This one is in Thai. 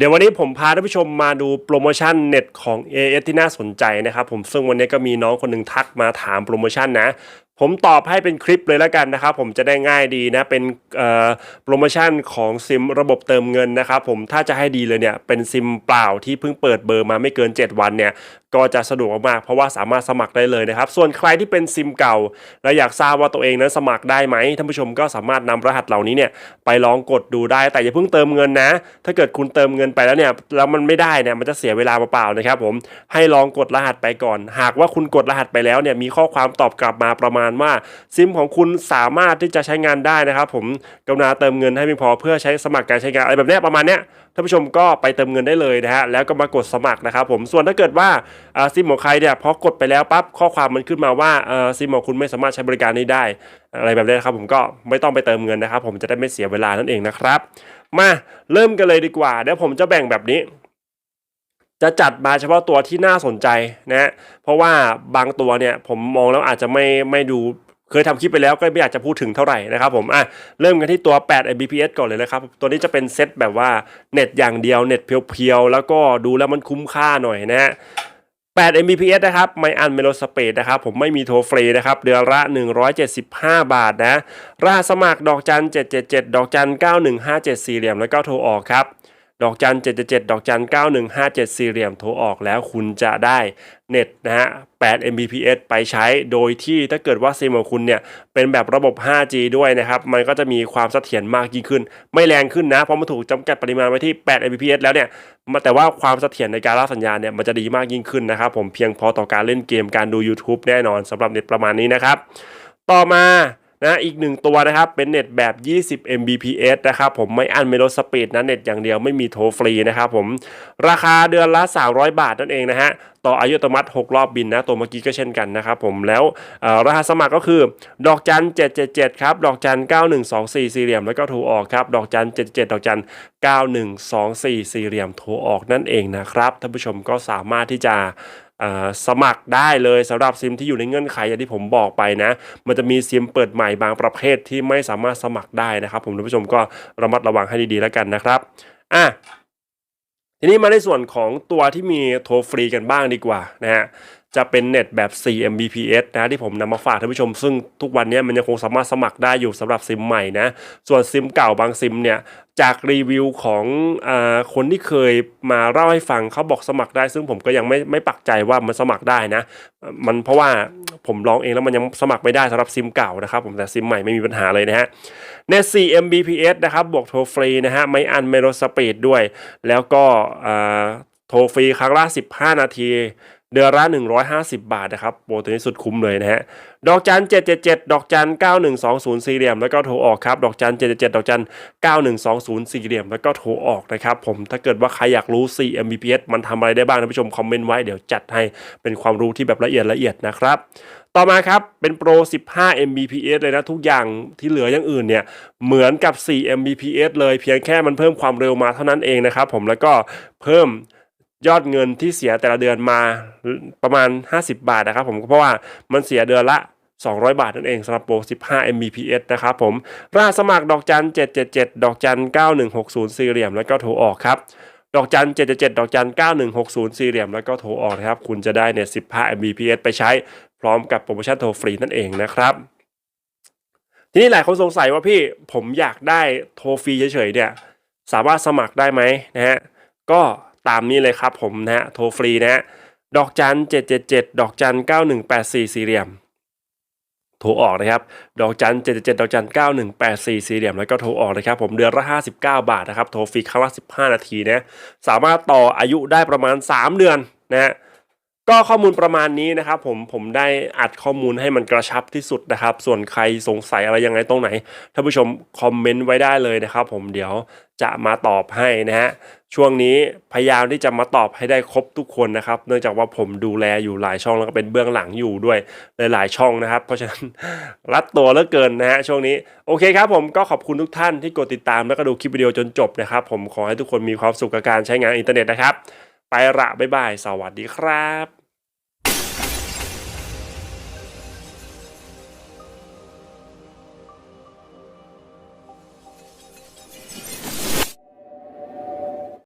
เดี๋ยววันนี้ผมพาท่านผู้ชมมาดูโปรโมชั่นเน็ตของ AS ที่น่าสนใจนะครับผมซึ่งวันนี้ก็มีน้องคนหนึ่งทักมาถามโปรโมชั่นนะ ผมตอบให้เป็นคลิปเลยแล้วกันนะครับ ผมจะได้ง่ายดีนะเป็นโปรโมชั่นของซิมระบบเติมเงินนะครับผมถ้าจะให้ดีเลยเนี่ยเป็นซิมเปล่าที่เพิ่งเปิดเบอร์มาไม่เกิน 7 วันเนี่ย ก็จะสะดวกมากๆเพราะว่าสามารถสมัครได้เลยนะครับ ส่วนใครที่เป็นซิมเก่า และอยากทราบว่าตัวเองนั้นสมัครได้ไหมท่านผู้ชมก็สามารถนำรหัสเหล่านี้เนี่ยไปลองกดดูได้แต่อย่าเพิ่งเติมเงินนะ ถ้าเกิดคุณเติมเงินไปแล้วเนี่ยแล้วมันไม่ได้เนี่ยมันจะเสียเวลาเปล่าๆนะครับผมให้ลองกดรหัสไปก่อน หากว่าคุณกดรหัสไปแล้วเนี่ยมีข้อความตอบกลับมาประมาณว่าซิมของคุณสามารถที่จะใช้งานได้นะครับ ผมกรุณาเติมเงินให้เพียงพอเพื่อใช้สมัครการใช้งานอะไรแบบเนี้ยประมาณเนี้ยท่านผู้ชมก็ไปเติมเงินได้เลยนะฮะแล้วก็มากดสมัครนะครับผมส่วนถ้าเกิดว่าซิมของใครเนี่ยพอกดไปแล้วปั๊บข้อความมันขึ้นมาว่าซิมของคุณไม่สามารถใช้บริการนี้ได้ อะไรแบบนี้นะครับผมก็ไม่ต้องไปเติมเงินนะครับ ผมจะได้ไม่เสียเวลานั่นเองนะครับ มาเริ่มกันเลยดีกว่าเดี๋ยวผมจะแบ่งแบบนี้จะจัดมาเฉพาะตัวที่น่าสนใจนะฮะเพราะว่าบางตัวเนี่ยผมมองแล้วอาจจะไม่ไม่ดู เคยทำคลิปไปแล้วก็ไม่อยากจะพูดถึงเท่าไหร่นะครับผมอะเริ่มกันที่ตัว 8 Mbps ก่อนเลยนะครับ ตัวนี้จะเป็นเซตแบบว่าเน็ตอย่างเดียวเน็ตเพียวๆ แล้วก็ดูแล้วมันคุ้มค่าหน่อยนะฮะ8 Mbps นะครับไม่อันเมโลสเปดนะครับ ผมไม่มีโทรฟรีนะครับ เดือนละ 175 บาทนะรหัสสมัครดอกจัน 777 ดอกจัน 9157สี่เหลี่ยมแล้วก็โทรออกครับ ดอกจัน 777 ดอกจัน 9157 สี่เหลี่ยมโทรออกแล้วคุณจะได้เน็ตนะฮะ 8 Mbps ไปใช้โดยที่ถ้าเกิดว่าซิมของคุณเนี่ยเป็นแบบระบบ 5G ด้วยนะครับ มันก็จะมีความเสถียรมากยิ่งขึ้น ไม่แรงขึ้นนะ เพราะมันถูกจำกัดปริมาณไว้ที่ 8 Mbps แล้วเนี่ยมาแต่ว่าความเสถียรในการรับสัญญาณเนี่ยมันจะดีมากยิ่งขึ้นนะครับ ผมเพียงพอต่อการเล่นเกมการดู YouTube แน่นอนสำหรับเน็ตประมาณนี้นะครับ ต่อมา นะอีกหนึ่งตัวนะครับ เป็นเน็ตแบบ 20 Mbps นะครับผมไม่อันเมโลดสปีดนะเน็ตอย่างเดียวไม่มีโทรฟรีนะครับผมราคาเดือนละ 300 บาทนั่นเองนะฮะต่ออายุอัตโนมัติ6รอบบินนะตัวเมื่อกี้ก็เช่นกันนะครับผมแล้วรหัสสมัครก็คือ ดอกจัน 777 ครับ ดอกจัน 9124 สี่เหลี่ยมแล้วก็โทรออกครับ ดอกจัน 77 ดอกจัน 9124 สี่เหลี่ยมโทรออกนั่นเองนะครับท่านผู้ชมก็สามารถที่จะ สมัครได้เลยสำหรับซิมที่อยู่ในเงื่อนไขอย่างที่ผมบอกไปนะ มันจะมีซิมเปิดใหม่บางประเภทที่ไม่สามารถสมัครได้นะครับผมท่านผู้ชมก็ระมัดระวังให้ดีๆแล้วกันนะครับอะทีนี้มาในส่วนของตัวที่มีโทรฟรีกันบ้างดีกว่านะฮะ จะเป็นเน็ตแบบ 4 Mbps นะที่ผมนำมาฝากท่านผู้ชม ซึ่งทุกวันนี้มันยังคงสามารถสมัครได้อยู่สำหรับซิมใหม่นะ ส่วนซิมเก่าบางซิมเนี่ยจากรีวิวของอคนที่เคยมาเล่าให้ฟังเขาบอกสมัครได้ ซึ่งผมก็ยังไม่ไม่ปักใจว่ามันสมัครได้นะ มันเพราะว่าผมลองเองแล้วมันยังสมัครไม่ได้สำหรับซิมเก่านะครับผมแต่ซิมใหม่ไม่มีปัญหาเลยนะฮะเน็ต4 Mbps นะครับบวกโทรฟรีนะฮะไม่อันเมโลสปีดด้วย แล้วก็อ่าโทรฟรีครั้งละ 15 นาที เดือนละ150 บาทนะครับโปรตัวนี้สุดคุ้มเลยนะฮะ ดอกจัน 777 ดอกจัน 9120 สี่เหลี่ยม แล้วก็โทรออกครับ ดอกจัน 777 ดอกจัน 9120 สี่เหลี่ยม แล้วก็โทรออกนะครับผม ถ้าเกิดว่าใครอยากรู้4 Mbps มันทำอะไรได้บ้างท่านผู้ชมคอมเมนต์ไว้ เดี๋ยวจัดให้เป็นความรู้ที่แบบละเอียดละเอียดนะครับต่อมาครับ เป็นโปร 15 Mbps เลยนะ ทุกอย่างที่เหลืออย่างอื่นเนี่ย เหมือนกับ 4 Mbps เลยเพียงแค่มันเพิ่มความเร็วมาเท่านั้นเองนะครับผมแล้วก็เพิ่ม ยอดเงินที่เสียแต่ละเดือนมาประมาณ 50 บาทนะครับผมเพราะว่ามันเสียเดือนละ 200 บาทนั่นเองสำหรับโปร 15 Mbps นะครับผมรหัสสมัครดอกจัน 777 ดอกจัน 9160 สี่เหลี่ยมแล้วก็โทรออกครับดอกจัน 777 ดอกจัน 9160 สี่เหลี่ยมแล้วก็โทรออกนะครับ คุณจะได้เนี่ย 15 Mbps ไปใช้พร้อมกับโปรโมชั่นโทรฟรีนั่นเองนะครับทีนี้หลายคนสงสัยว่าพี่ผมอยากได้โทรฟรีเฉยๆเนี่ยสามารถสมัครได้ไหมนะฮะก็ ตามนี้เลยครับผมนะฮะโทรฟรีนะฮะดอกจัน777ดอกจัน9184สี่เหลี่ยมโทรออกนะครับ ดอกจัน777ดอกจัน9184สี่เหลี่ยมแล้วก็โทรออกนะครับ ผมเดือนละ59บาทนะครับ โทรฟรีครั้งละ15นาทีนะ สามารถต่ออายุได้ประมาณ3เดือนนะฮะ ก็ข้อมูลประมาณนี้นะครับผมผมได้อัดข้อมูลให้มันกระชับที่สุดนะครับ ส่วนใครสงสัยอะไรยังไงตรงไหนท่านผู้ชมคอมเมนต์ไว้ได้เลยนะครับ ผมเดี๋ยวจะมาตอบให้นะฮะช่วงนี้พยายามที่จะมาตอบให้ได้ครบทุกคนนะครับ เนื่องจากว่าผมดูแลอยู่หลายช่องแล้วก็เป็นเบื้องหลังอยู่ด้วยหลายๆช่องนะครับ เพราะฉะนั้นรัดตัวเหลือเกินนะฮะช่วงนี้โอเคครับผมก็ขอบคุณทุกท่านที่กดติดตามแล้วก็ดูคลิปวิดีโอจนจบนะครับ ผมขอให้ทุกคนมีความสุขกับการใช้งานอินเทอร์เน็ตนะครับ ไปละบ๊ายบาย สวัสดีครับ